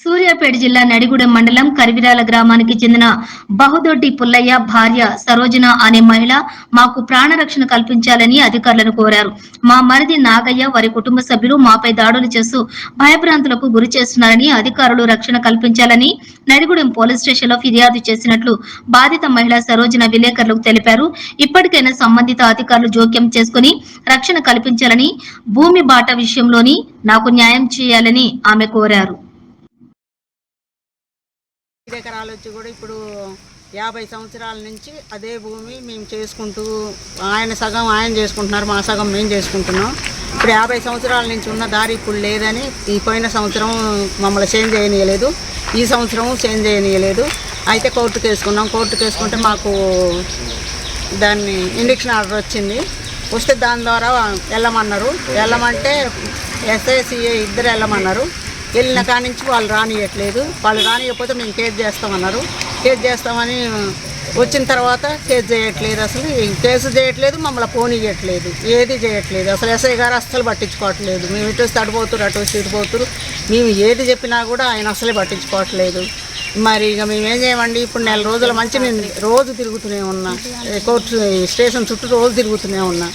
సూర్యాపేట జిల్లా నడిగూడెం మండలం కరివిరాల గ్రామానికి చెందిన బహుదొడ్డి పుల్లయ్య భార్య సరోజన అనే మహిళ మాకు ప్రాణరక్షణ కల్పించాలని అధికారులను కోరారు. మా మరిది నాగయ్య వారి కుటుంబ సభ్యులు మాపై దాడులు చేస్తూ భయభ్రాంతులకు గురి చేస్తున్నారని అధికారులు రక్షణ కల్పించాలని నడిగూడెం పోలీస్ స్టేషన్లో ఫిర్యాదు చేసినట్లు బాధిత మహిళ సరోజన విలేకరులకు తెలిపారు. ఇప్పటికైనా సంబంధిత అధికారులు జోక్యం చేసుకుని రక్షణ కల్పించాలని భూమి బాట విషయంలోని నాకు న్యాయం చేయాలని ఆమె కోరారు. ఐదు వచ్చి కూడా ఇప్పుడు యాభై సంవత్సరాల నుంచి అదే భూమి మేము చేసుకుంటూ ఆయన సగం ఆయన చేసుకుంటున్నారు మా సగం మేము చేసుకుంటున్నాం. ఇప్పుడు యాభై సంవత్సరాల నుంచి ఉన్న దారి ఇప్పుడు లేదని ఈ పోయిన సంవత్సరం మమ్మల్ని చేంజ్ చేయనీయలేదు. ఈ సంవత్సరం చేంజ్ చేయనీయలేదు. అయితే కోర్టుకు వేసుకున్నాం కోర్టుకు వేసుకుంటే మాకు దాన్ని ఇండిక్షన్ ఆర్డర్ వచ్చింది. వస్తే దాని ద్వారా వెళ్ళమన్నారు. వెళ్ళమంటే ఎస్ఐ ఇద్దరు వెళ్ళమన్నారు. వెళ్ళిన కాడి నుంచి వాళ్ళు రానియట్లేదు. వాళ్ళు రానియకపోతే మేము కేసు చేస్తామన్నారు. కేసు చేస్తామని వచ్చిన తర్వాత కేసు చేయట్లేదు అసలు. కేసు చేయట్లేదు మమ్మల్ని ఫోన్ ఇవ్వట్లేదు ఏది చేయట్లేదు. అసలు ఎస్ఐ గారు అస్సలు పట్టించుకోవట్లేదు. మేము ఇటు వస్తే అడిపోతురు అటు వస్తే ఇటుపోతురు మేము ఏది చెప్పినా కూడా ఆయన అసలే పట్టించుకోవట్లేదు. మరి ఇక మేము చేయమండి? ఇప్పుడు నెల రోజుల మంచి నేను రోజు తిరుగుతూనే ఉన్నా. కోర్టు స్టేషన్ చుట్టూ రోజు తిరుగుతూనే ఉన్నా.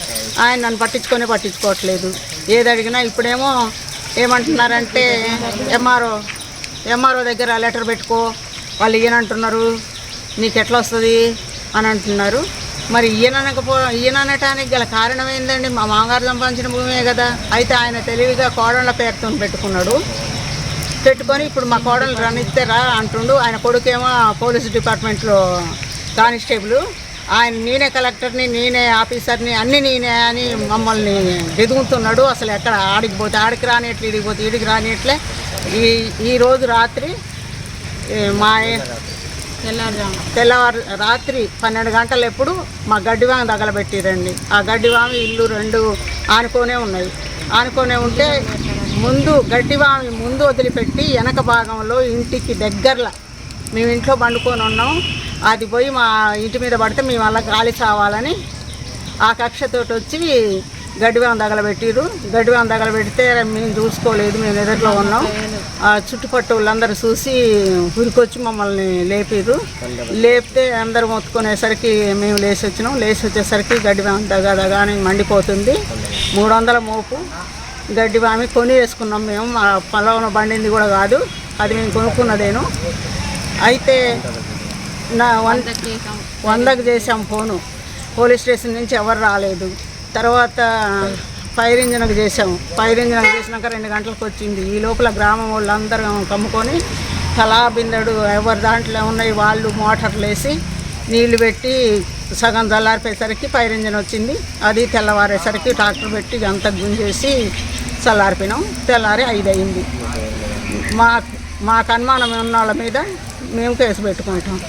ఆయన నన్ను పట్టించుకొనే పట్టించుకోవట్లేదు. ఏది అడిగినా ఇప్పుడేమో ఏమంటున్నారంటే ఎంఆర్ఓ ఎంఆర్ఓ దగ్గర లెటర్ పెట్టుకో వాళ్ళు ఈయనంటున్నారు నీకు ఎట్లా వస్తుంది అని అంటున్నారు. మరి ఈయననకపో ఈయననటానికి గల కారణం ఏందండి? మా మామగారు సంపాదించిన భూమే కదా. అయితే ఆయన తెలివిగా కోడళ్ళ పేరుతో పెట్టుకున్నాడు. పెట్టుకొని ఇప్పుడు మా కోడలు రా అంటుండు. ఆయన కొడుకేమో పోలీస్ డిపార్ట్మెంట్లో కానిస్టేబుల్. ఆయన నేనే కలెక్టర్ని నేనే ఆఫీసర్ని అన్ని నేనే అని మమ్మల్ని ఎదుగుతున్నాడు. అసలు ఎక్కడ ఆడికి పోతే ఆడికి రానిట్లు ఇడికి పోతే ఇడికి రానిట్లే ఈ ఈరోజు రాత్రి మా తెల్లవారు రాత్రి పన్నెండు గంటలు ఎప్పుడు మా గడ్డివామ తగలబెట్టిరండి. ఆ గడ్డివామ ఇల్లు రెండు ఆనుకోనే ఉన్నాయి. ఆనుకోనే ఉంటే ముందు గడ్డివామి ముందు వదిలిపెట్టి వెనక భాగంలో ఇంటికి దగ్గరలో మేము ఇంట్లో పండుకొని ఉన్నాం. అది పోయి మా ఇంటి మీద పడితే మేము అలా గాలి చావాలని ఆ కక్షతోటి వచ్చి గడ్డివాం తగలబెట్టిరు గడ్డివాం తగలబెడితే మేము చూసుకోలేదు మేము ఎదురులో ఉన్నాం. ఆ చుట్టుపట్టు వాళ్ళందరూ చూసి ఉరికొచ్చి మమ్మల్ని లేపిరు లేపితే అందరూ మొత్తుకునేసరికి మేము లేచి వచ్చినాం. లేచి వచ్చేసరికి గడ్డివాం దగా దగా అని మండిపోతుంది. మూడు వందల మోపు. గడ్డి బామి కొని వేసుకున్నాం మేము. మా పొలంలో బండింది కూడా కాదు. అది మేము కొనుక్కున్నదేను. అయితే నా వందకు చేసాం ఫోను. పోలీస్ స్టేషన్ నుంచి ఎవరు రాలేదు. తర్వాత ఫైర్ ఇంజన్కి చేసాము ఫైర్ ఇంజన్కి చేసినాక రెండు గంటలకు వచ్చింది. ఈ లోపల గ్రామం వాళ్ళందరూ కమ్ముకొని తలా బిందెడు ఎవరి దాంట్లో ఉన్నాయి వాళ్ళు మోటార్లు వేసి నీళ్ళు పెట్టి సగం చల్లారిపోయేసరికి ఫైర్ ఇంజిన్ వచ్చింది. అది తెల్లవారేసరికి ట్రాక్టర్ పెట్టి అంతా గుంజేసి చల్లారిపోయినాం. తెల్లారి ఐదు అయింది మా మాకు అనుమానం ఉన్న వాళ్ళ మీద మేము కేసు పెట్టుకుంటాం.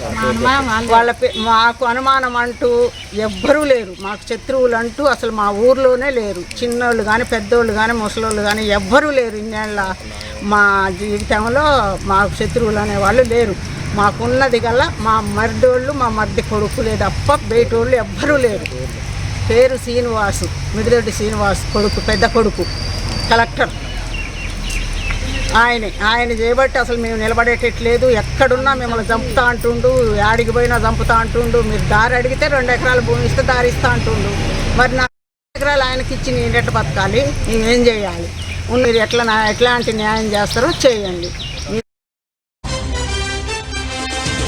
వాళ్ళ. పే- మాకు అనుమానం అంటూ ఎవ్వరూ లేరు. మాకు శత్రువులు అంటూ అసలు మా ఊర్లోనే లేరు. చిన్నోళ్ళు కానీ పెద్దోళ్ళు కానీ ముసలోళ్ళు కానీ ఎవ్వరూ లేరు ఇన్నేళ్ళ. మా జీవితంలో మాకు శత్రువులు అనేవాళ్ళు లేరు. మాకున్నది గల మా మరిదోళ్ళు మా మరిది కొడుకులే తప్ప బయటోళ్ళు ఎవ్వరూ లేరు. పేరు శ్రీనివాసు మిడిదొడ్డి శ్రీనివాసు కొడుకు పెద్ద కొడుకు కలెక్టర్. ఆయనే ఆయన చేయబట్టి అసలు మేము నిలబడేటట్లేదు. ఎక్కడున్నా మిమ్మల్ని చంపుతా అంటుండు యాడికి పోయినా చంపుతా అంటుండు. మీరు దారి అడిగితే రెండు ఎకరాల భూమి ఇస్తే దారి ఇస్తా అంటుండు. మరి నా ఎకరాలు ఆయనకి ఇచ్చి నేను ఎట్ట బతకాలి? మేమేం చేయాలి? మీరు ఎట్లా నా- ఎట్లాంటి న్యాయం చేస్తారో చేయండి.